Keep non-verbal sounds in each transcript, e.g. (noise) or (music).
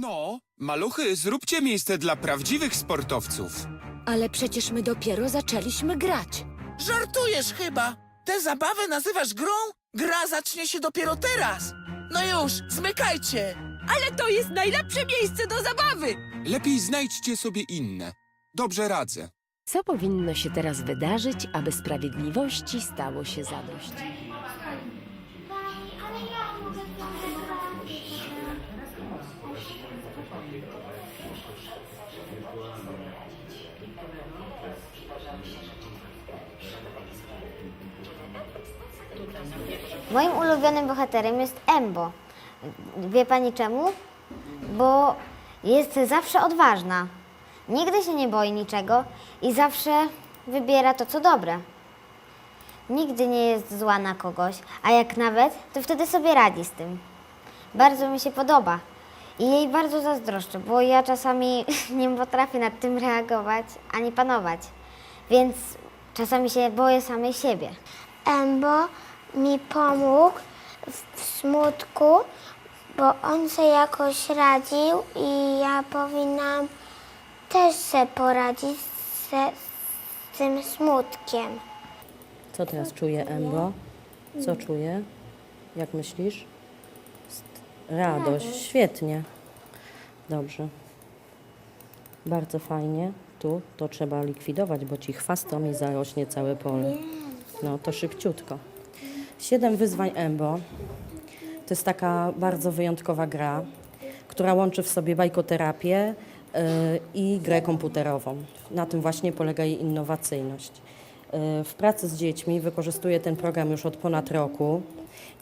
No, maluchy, zróbcie miejsce dla prawdziwych sportowców. Ale przecież my dopiero zaczęliśmy grać. Żartujesz chyba! Tę zabawę nazywasz grą? Gra zacznie się dopiero teraz! No już, zmykajcie! Ale to jest najlepsze miejsce do zabawy! Lepiej znajdźcie sobie inne. Dobrze radzę. Co powinno się teraz wydarzyć, aby sprawiedliwości stało się zadość? Moim ulubionym bohaterem jest Embo. Wie pani czemu? Bo jest zawsze odważna. Nigdy się nie boi niczego i zawsze wybiera to, co dobre. Nigdy nie jest zła na kogoś, a jak nawet, to wtedy sobie radzi z tym. Bardzo mi się podoba i jej bardzo zazdroszczę, bo ja czasami (laughs) nie potrafię nad tym reagować ani panować. Więc czasami się boję samej siebie. Embo mi pomógł w, smutku, bo on se jakoś radził i ja powinnam też se poradzić ze, z tym smutkiem. Co teraz czuje Embo? Co czuje? Jak myślisz? Radość, świetnie. Dobrze. Bardzo fajnie. Tu to trzeba likwidować, bo ci chwastom i zarośnie całe pole. No to szybciutko. Siedem wyzwań Embo to jest taka bardzo wyjątkowa gra, która łączy w sobie bajkoterapię y, i grę komputerową. Na tym właśnie polega jej innowacyjność. Y, W pracy z dziećmi wykorzystuję ten program już od ponad roku.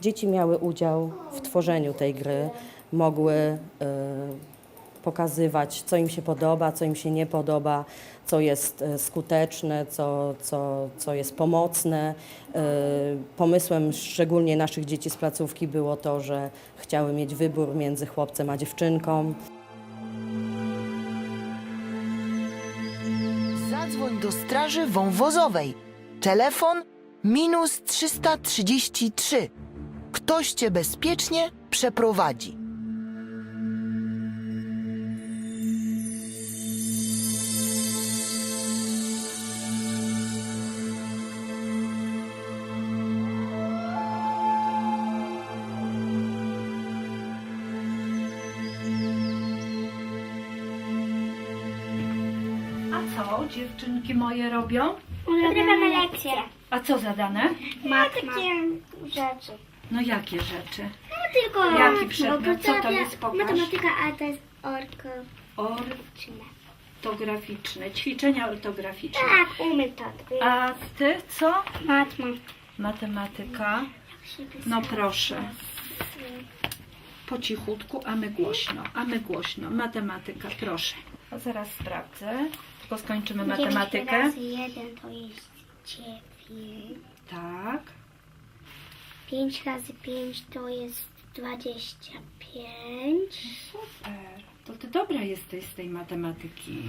Dzieci miały udział w tworzeniu tej gry, mogły y, pokazywać, co im się podoba, co im się nie podoba, co jest e, skuteczne, co, co, co jest pomocne. Pomysłem szczególnie naszych dzieci z placówki było to, że chciały mieć wybór między chłopcem a dziewczynką. Do Straży Wąwozowej. Telefon minus 333. Ktoś cię bezpiecznie przeprowadzi. Dziewczynki moje robią? Ulubione lekcje. A co zadane? Ma takie rzeczy. No jakie rzeczy? No tylko Jaki przedmiot? Co to jest? Pokaż. Matematyka, a to jest orko. Ortograficzne, ćwiczenia ortograficzne. Tak, umiem tak. A ty co? Matma. Matematyka. No proszę. Po cichutku, a my głośno, a my głośno. Matematyka, proszę. A zaraz sprawdzę. Tylko skończymy matematykę. razy jeden to jest dziewięć. Tak. Pięć razy pięć to jest dwadzieścia pięć. Super. To ty dobra jesteś z tej matematyki.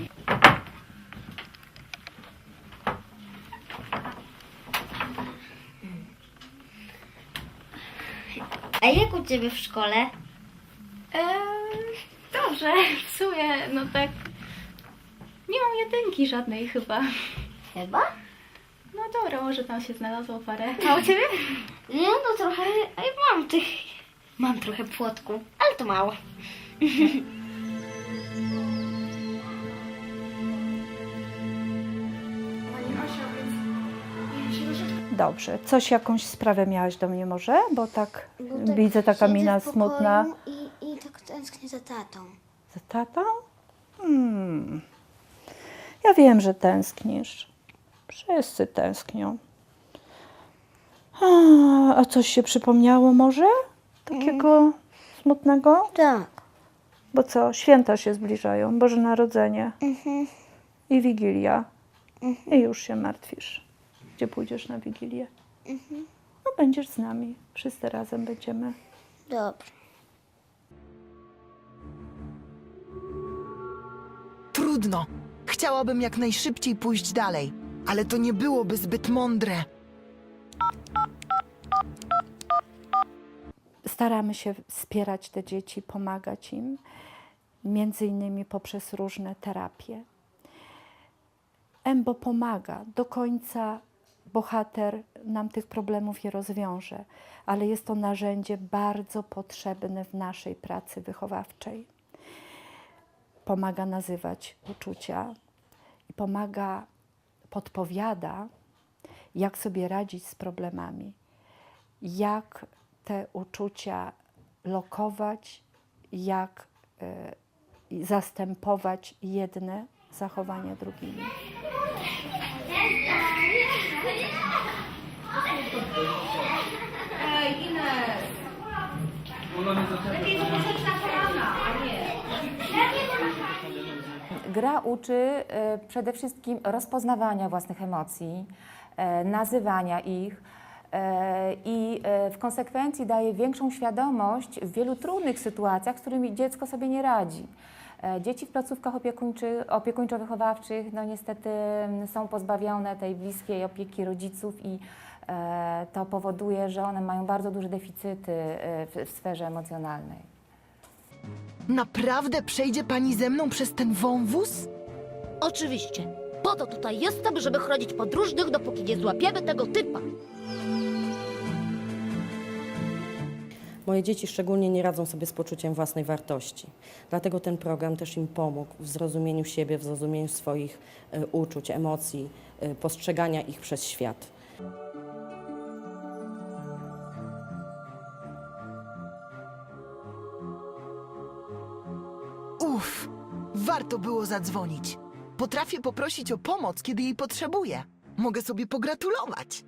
A jak u ciebie w szkole? Dobrze, (laughs) w sumie, no tak. Nie mam jedynki żadnej chyba. Chyba? No dobra, może tam się znalazło parę. A u ciebie? Nie, no trochę ej, mam tych. Mam trochę płotku, ale to mało. Dobrze. Coś, jakąś sprawę miałaś do mnie może? Bo tak widzę taka mina smutna. I, I tak tęsknię za tatą. Za tatą? Hmm. Ja wiem, że tęsknisz. Wszyscy tęsknią. A, a coś się przypomniało może? Takiego smutnego? Tak. Bo co, święta się zbliżają, Boże Narodzenie i Wigilia. I już się martwisz. Gdzie pójdziesz na Wigilię? No będziesz z nami. Wszyscy razem będziemy. Dobrze. Trudno. Chciałabym jak najszybciej pójść dalej, ale to nie byłoby zbyt mądre. Staramy się wspierać te dzieci, pomagać im. między innymi poprzez różne terapie. Embo pomaga. Do końca bohater nam tych problemów nie rozwiąże, ale jest to narzędzie bardzo potrzebne w naszej pracy wychowawczej. Pomaga nazywać uczucia i pomaga, podpowiada, jak sobie radzić z problemami, jak te uczucia lokować, jak y, zastępować jedne zachowania drugimi. Gra uczy e, przede wszystkim rozpoznawania własnych emocji, e, nazywania ich e, i w konsekwencji daje większą świadomość w wielu trudnych sytuacjach, z którymi dziecko sobie nie radzi. Dzieci w placówkach opiekuńczo-wychowawczych no niestety m, są pozbawione tej bliskiej opieki rodziców i to powoduje, że one mają bardzo duże deficyty w sferze emocjonalnej. Naprawdę przejdzie pani ze mną przez ten wąwóz? Oczywiście. Po to tutaj jestem, żeby chronić podróżnych, dopóki nie złapiemy tego typa. Moje dzieci szczególnie nie radzą sobie z poczuciem własnej wartości. Dlatego ten program też im pomógł w zrozumieniu siebie, w zrozumieniu swoich e, uczuć, emocji, e, postrzegania ich przez świat. Warto było zadzwonić. Potrafię poprosić o pomoc, kiedy jej potrzebuję. Mogę sobie pogratulować.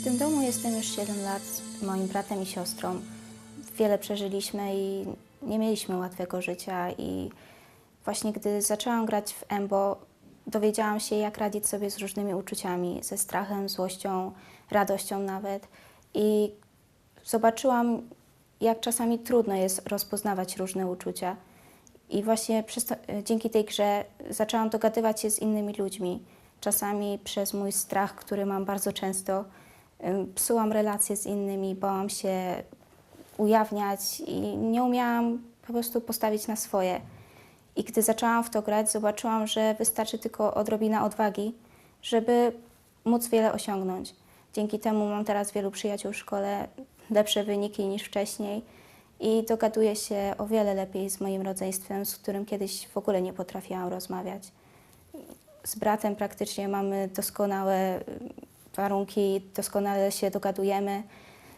W tym domu jestem już 7 lat z moim bratem i siostrą. Wiele przeżyliśmy i nie mieliśmy łatwego życia i właśnie gdy zaczęłam grać w Embo, dowiedziałam się, jak radzić sobie z różnymi uczuciami, ze strachem, złością, radością nawet. I zobaczyłam, jak czasami trudno jest rozpoznawać różne uczucia. I właśnie to, dzięki tej grze zaczęłam dogadywać się z innymi ludźmi. Czasami przez mój strach, który mam bardzo często, psułam relacje z innymi, bałam się ujawniać i nie umiałam po prostu postawić na swoje. I gdy zaczęłam w to grać, zobaczyłam, że wystarczy tylko odrobina odwagi, żeby móc wiele osiągnąć. Dzięki temu mam teraz wielu przyjaciół w szkole, lepsze wyniki niż wcześniej i dogaduję się o wiele lepiej z moim rodzeństwem, z którym kiedyś w ogóle nie potrafiłam rozmawiać. Z bratem praktycznie mamy doskonałe y, warunki, doskonale się dogadujemy.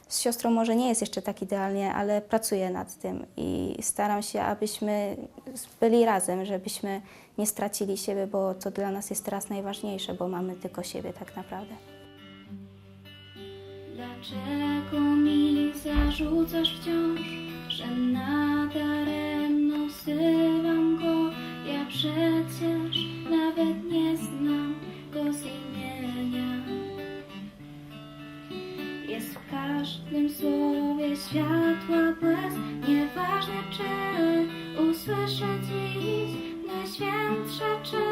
Z siostrą może nie jest jeszcze tak idealnie, ale pracuję nad tym i staram się, abyśmy byli razem, żebyśmy nie stracili siebie, bo to dla nas jest teraz najważniejsze, bo mamy tylko siebie tak naprawdę. Dlaczego zarzucasz wciąż, że nadaremno wzywam go? Ja przecież nawet nie znam go z imienia. Jest w każdym słowie światła błysk, nieważne czy usłyszę dziś najświętsze czy